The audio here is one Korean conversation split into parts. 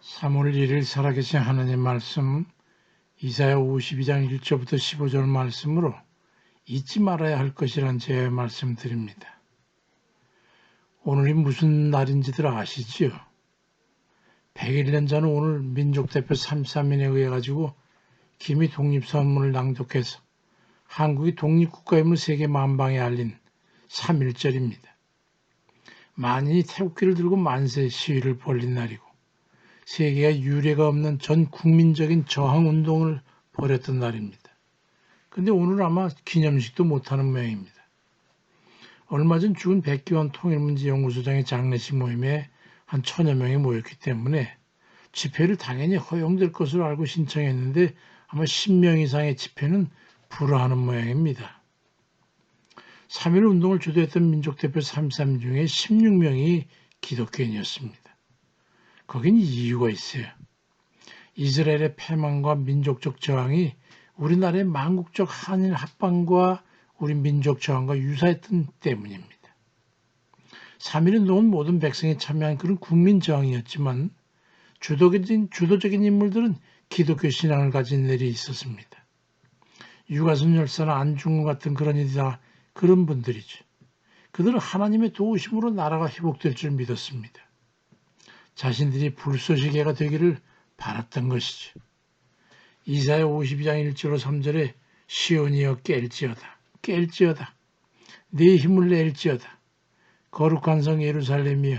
3월 1일 살아계신 하나님 말씀 이사야 52장 1절부터 15절 말씀으로 잊지 말아야 할 것이란 제 말씀 드립니다. 오늘이 무슨 날인지들 아시지요? 101년 전 오늘 민족대표 33인에 의해 가지고 김이 독립선문을 낭독해서 한국이 독립국가임을 세계 만방에 알린 3.1절입니다. 만인이 태극기를 들고 만세 시위를 벌린 날이고 세계가 유례가 없는 전 국민적인 저항 운동을 벌였던 날입니다. 근데 오늘 아마 기념식도 못하는 모양입니다. 얼마 전 죽은 백기환 통일문제연구소장의 장례식 모임에 한 천여 명이 모였기 때문에 집회를 당연히 허용될 것으로 알고 신청했는데 아마 10명 이상의 집회는 불허하는 모양입니다. 3.1 운동을 주도했던 민족대표 33 중에 16명이 기독교인이었습니다. 거긴 이유가 있어요. 이스라엘의 패망과 민족적 저항이 우리나라의 만국적 한일 합방과 우리 민족 저항과 유사했던 때문입니다. 3.1운동은 모든 백성이 참여한 그런 국민 저항이었지만 주도적인, 주도적인 인물들은 기독교 신앙을 가진 일이 있었습니다. 유가순 열사나 안중근 같은 그런 이들이 다 그런 분들이죠. 그들은 하나님의 도우심으로 나라가 회복될 줄 믿었습니다. 자신들이 불쏘시개가 되기를 바랐던 것이죠. 이사야 52장 1절로 3절에 시온이여 깰지어다 깰지어다 네 힘을 낼지어다 거룩한 성 예루살렘이여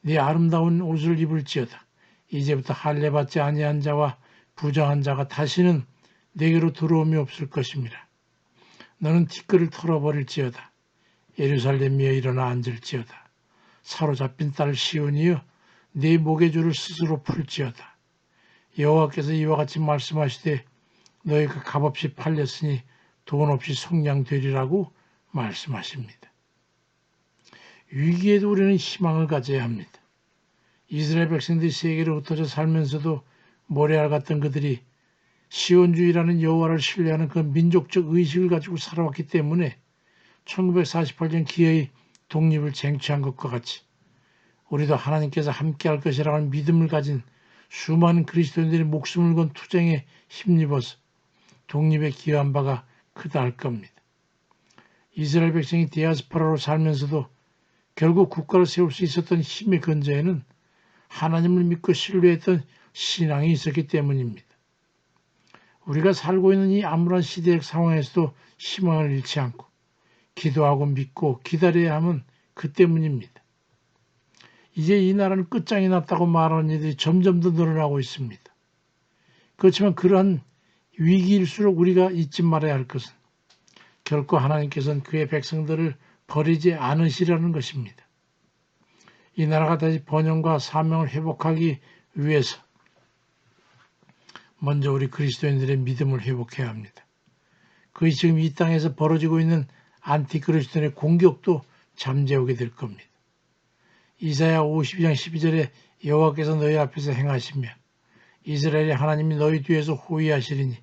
네 아름다운 옷을 입을지어다 이제부터 할례 받지 아니한 자와 부정한 자가 다시는 내게로 들어옴이 없을 것입니다. 너는 티끌을 털어버릴지어다 예루살렘이여 일어나 앉을지어다 사로잡힌 딸 시온이여 네 목의 줄을 스스로 풀지어다. 여호와께서 이와 같이 말씀하시되 너희가 값없이 팔렸으니 돈 없이 성량되리라고 말씀하십니다. 위기에도 우리는 희망을 가져야 합니다. 이스라엘 백성들이 세계로 흩어져 살면서도 모래알 같던 그들이 시온주의라는 여호와를 신뢰하는 그 민족적 의식을 가지고 살아왔기 때문에 1948년 기어이 독립을 쟁취한 것과 같이 우리도 하나님께서 함께할 것이라는 믿음을 가진 수많은 그리스도인들의 목숨을 건 투쟁에 힘입어서 독립에 기여한 바가 크다 할 겁니다. 이스라엘 백성이 디아스파라로 살면서도 결국 국가를 세울 수 있었던 힘의 근저에는 하나님을 믿고 신뢰했던 신앙이 있었기 때문입니다. 우리가 살고 있는 이 암울한 시대의 상황에서도 희망을 잃지 않고 기도하고 믿고 기다려야 함은 그 때문입니다. 이제 이 나라는 끝장이 났다고 말하는 이들이 점점 더 늘어나고 있습니다. 그렇지만 그러한 위기일수록 우리가 잊지 말아야 할 것은 결코 하나님께서는 그의 백성들을 버리지 않으시려는 것입니다. 이 나라가 다시 번영과 사명을 회복하기 위해서 먼저 우리 그리스도인들의 믿음을 회복해야 합니다. 그의 지금 이 땅에서 벌어지고 있는 안티그리스도인의 공격도 잠재우게 될 겁니다. 이사야 52장 12절에 여호와께서 너희 앞에서 행하시며 이스라엘의 하나님이 너희 뒤에서 호위하시리니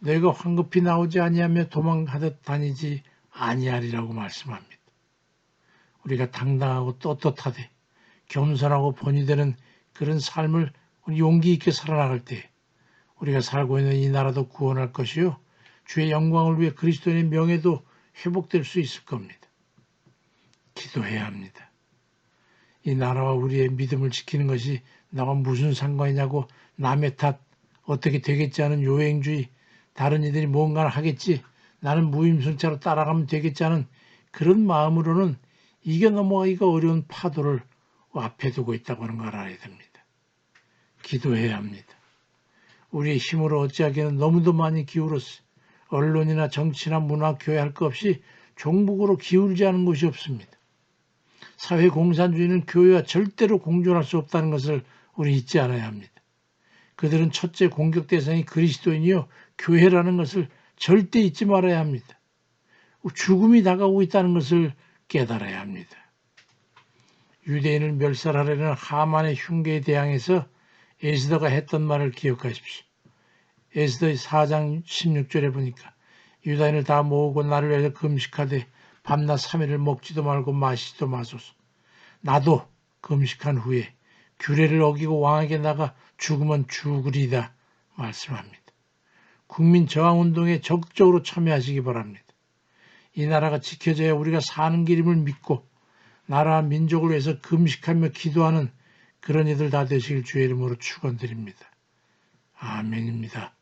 너희가 황급히 나오지 아니하며 도망하듯 다니지 아니하리라고 말씀합니다. 우리가 당당하고 떳떳하되 겸손하고 번이되는 그런 삶을 용기 있게 살아나갈 때 우리가 살고 있는 이 나라도 구원할 것이요 주의 영광을 위해 그리스도의 명예도 회복될 수 있을 겁니다. 기도해야 합니다. 이 나라와 우리의 믿음을 지키는 것이 나와 무슨 상관이냐고 남의 탓 어떻게 되겠지 하는 요행주의 다른 이들이 뭔가를 하겠지 나는 무임승차로 따라가면 되겠지 하는 그런 마음으로는 이겨 넘어가기가 어려운 파도를 앞에 두고 있다고 하는 걸 알아야 됩니다. 기도해야 합니다. 우리의 힘으로 어찌하기에는 너무도 많이 기울었어. 언론이나 정치나 문화, 교회 할 것 없이 종북으로 기울지 않은 곳이 없습니다. 사회 공산주의는 교회와 절대로 공존할 수 없다는 것을 우리 잊지 않아야 합니다. 그들은 첫째 공격 대상이 그리스도인이요 교회라는 것을 절대 잊지 말아야 합니다. 죽음이 다가오고 있다는 것을 깨달아야 합니다. 유대인을 멸살하려는 하만의 흉계에 대항해서 에스더가 했던 말을 기억하십시오. 에스더 4장 16절에 보니까 유다인을 다 모으고 나를 위해서 금식하되 밤낮 3일을 먹지도 말고 마시지도 마소서. 나도 금식한 후에 규례를 어기고 왕에게 나가 죽으면 죽으리다 말씀합니다. 국민 저항운동에 적극적으로 참여하시기 바랍니다. 이 나라가 지켜져야 우리가 사는 길임을 믿고 나라와 민족을 위해서 금식하며 기도하는 그런 이들 다 되시길 주의 이름으로 축원드립니다. 아멘입니다.